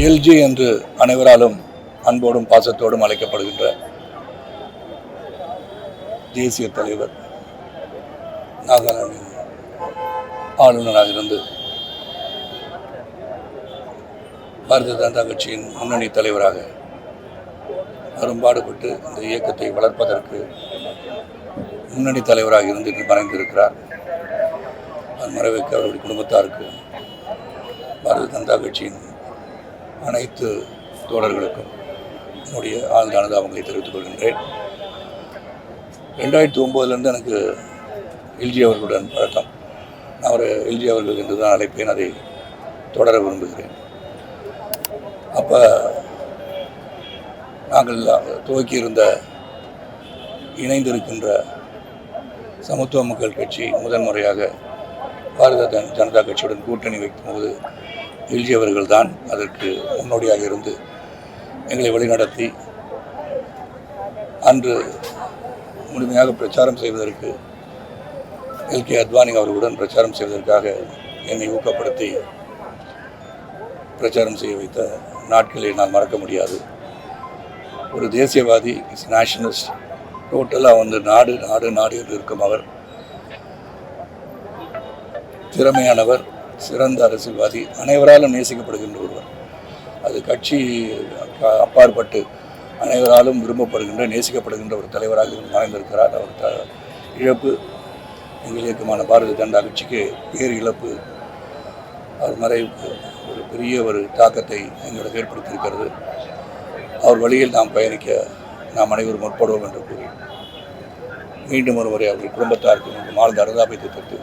LG என்று அனைவராலும் அன்போடும் பாசத்தோடும் அழைக்கப்படுகின்ற தேசிய தலைவர் நாகாலாந்தின் ஆளுநராக இருந்து பாரதிய ஜனதா கட்சியின் முன்னணி தலைவராக அரும்பாடுபட்டு இந்த இயக்கத்தை வளர்ப்பதற்கு முன்னணி தலைவராக இருந்து இன்று மறைந்திருக்கிறார். அது மறைவுக்கு அவருடைய குடும்பத்தாருக்கு பாரதிய ஜனதா கட்சியின் அனைத்து தோழர்களுக்கும் என்னுடைய ஆழ்ந்த அனுதாபங்களை தெரிவித்துக் கொள்கின்றேன். ரெண்டாயிரத்தி ஒம்போதுலேருந்து எனக்கு எல்ஜி அவர்களுடன் பழக்கம். நான் ஒரு எல்ஜி அவர்கள் என்று தான் அழைப்பேன் அதை தொடர விரும்புகிறேன். அப்போ நாங்கள் துவக்கியிருந்த இணைந்திருக்கின்ற சமத்துவ மக்கள் கட்சி முதன்முறையாக பாரத ஜனதா கட்சியுடன் கூட்டணி வைக்கும்போது எல்ஜி அவர்கள் தான் அதற்கு முன்னோடியாக இருந்து எங்களை வழிநடத்தி அன்று முழுமையாக பிரச்சாரம் செய்வதற்கு எல்கே அத்வானி அவர்களுடன் பிரச்சாரம் செய்வதற்காக என்னை ஊக்கப்படுத்தி பிரச்சாரம் செய்ய வைத்த நாட்களை நான் மறக்க முடியாது. ஒரு தேசியவாதி இஸ் நேஷனலிஸ்ட் டோட்டலாக வந்து நாடு நாடு நாடு என்று இருக்கும் அவர் திறமையானவர் சிறந்த அரசியல்வாதி அனைவராலும் நேசிக்கப்படுகின்ற ஒருவர். அது கட்சி அப்பாற்பட்டு அனைவராலும் விரும்பப்படுகின்ற நேசிக்கப்படுகின்ற ஒரு தலைவராக மறைந்திருக்கிறார் அவர் த இழப்பு எங்கள் இயக்கமான பாரதிய ஜனதா கட்சிக்கு பேர் இழப்பு அவர் மறைவுக்கு ஒரு பெரிய ஒரு தாக்கத்தை எங்களுக்கு ஏற்படுத்தியிருக்கிறது. அவர் வழியில் நாம் பயணிக்க நாம் அனைவரும் முற்படுவோம் என்று கூறி மீண்டும் ஒரு முறை அவர்கள் குடும்பத்தாருக்கு மீண்டும் ஆழ்ந்த அனுதாபத்தை தெரிவித்து